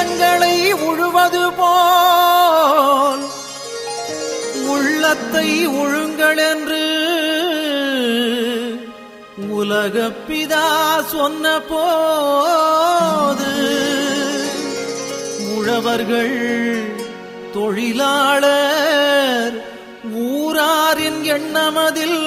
உள்ளங்களை உழுவது போல் உள்ளத்தை உழுங்கள் என்று உலகப்பிதா சொன்ன போது உழவர்கள் தொழிலாளர் ஊராரின் எண்ணமதில்